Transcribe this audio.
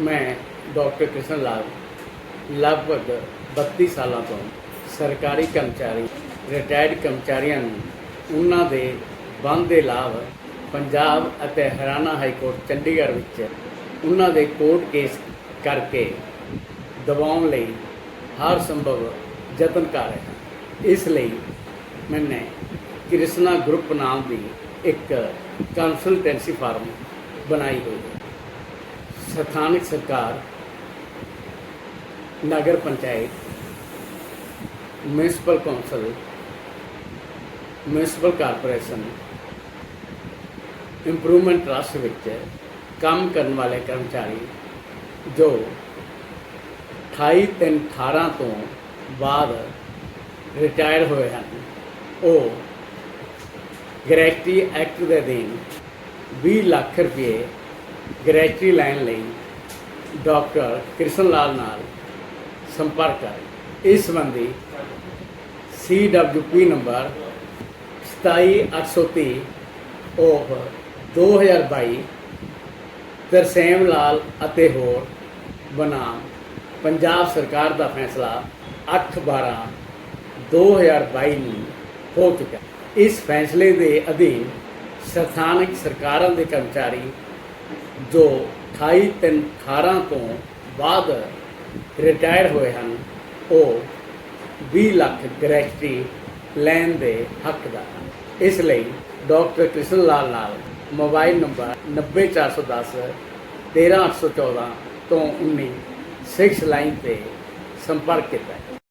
ਮੈਂ ਡਾਕਟਰ ਕ੍ਰਿਸ਼ਨ ਲਾਲ, ਲਗਭਗ 32 ਸਾਲਾਂ ਤੋਂ ਸਰਕਾਰੀ ਕਰਮਚਾਰੀ ਰਿਟਾਇਰਡ ਕਰਮਚਾਰੀਆਂ ਨੂੰ ਉਹਨਾਂ ਦੇ ਬੰਦ ਦੇ ਲਾਭ ਪੰਜਾਬ ਅਤੇ ਹਰਿਆਣਾ ਹਾਈ ਕੋਰਟ ਚੰਡੀਗੜ੍ਹ ਵਿੱਚ ਉਹਨਾਂ ਦੇ ਕੋਰਟ ਕੇਸ ਕਰਕੇ ਦਬਾਉਣ ਲਈ ਹਰ ਸੰਭਵ ਯਤਨ ਕਰ ਰਹੇ ਇਸ ਲਈ ਮੈਨੇ ਕ੍ਰਿਸ਼ਨਾ ਗਰੁੱਪ ਨਾਮ ਦੀ ਇੱਕ ਕੰਸਲਟੈਂਸੀ ਫਾਰਮ ਬਣਾਈ ਹੋਈ ਹੈ। ਸਥਾਨਕ ਸਰਕਾਰ, ਨਗਰ panchayat municipal council municipal corporation improvement trust ਵਿੱਚ ਕੰਮ ਕਰਨ ਵਾਲੇ ਕਰਮਚਾਰੀ ਜੋ 28 ਤਿੰਨ 18 ਤੋਂ ਬਾਅਦ ਰਿਟਾਇਰ ਹੋਏ ਹਨ, ਉਹ ਗ੍ਰੈਚੁਟੀ ਐਕਟ ਦੇ ਅਧੀਨ 20 ਲੱਖ ਰੁਪਏ ਗ੍ਰੈਚੁਟੀ ਲੈਣ ਲਈ ਡਾਕਟਰ ਕ੍ਰਿਸ਼ਨ ਲਾਲ ਨਾਲ ਸੰਪਰਕ ਕਰ। ਇਸ ਸੰਬੰਧੀ CWP number 27830 of 2022 Tarsem Lal ਅਤੇ ਹੋਰ ਬਨਾਮ ਪੰਜਾਬ ਸਰਕਾਰ ਦਾ ਫੈਸਲਾ 8/12 2022 ਨੂੰ ਹੋ ਚੁੱਕਾ ਇਸ ਫੈਸਲੇ ਦੇ ਅਧੀਨ ਸਥਾਨਕ ਸਰਕਾਰਾਂ ਦੇ ਕਰਮਚਾਰੀ ਜੋ 28 ਤਿੰਨ 18 ਤੋਂ ਬਾਅਦ ਰਿਟਾਇਰ ਹੋਏ ਹਨ, ਉਹ 20 ਲੱਖ ਗ੍ਰੈਚੁਟੀ ਲੈਣ ਦੇ ਹੱਕਦਾਰ ਹਨ। ਇਸ ਲਈ ਡਾਕਟਰ ਕ੍ਰਿਸ਼ਨ ਲਾਲ ਨਾਲ ਮੋਬਾਈਲ ਨੰਬਰ 90410 13814 ਤੋਂ 19 6 ਲਾਈਨ ਤੇ ਸੰਪਰਕ ਕੀਤਾ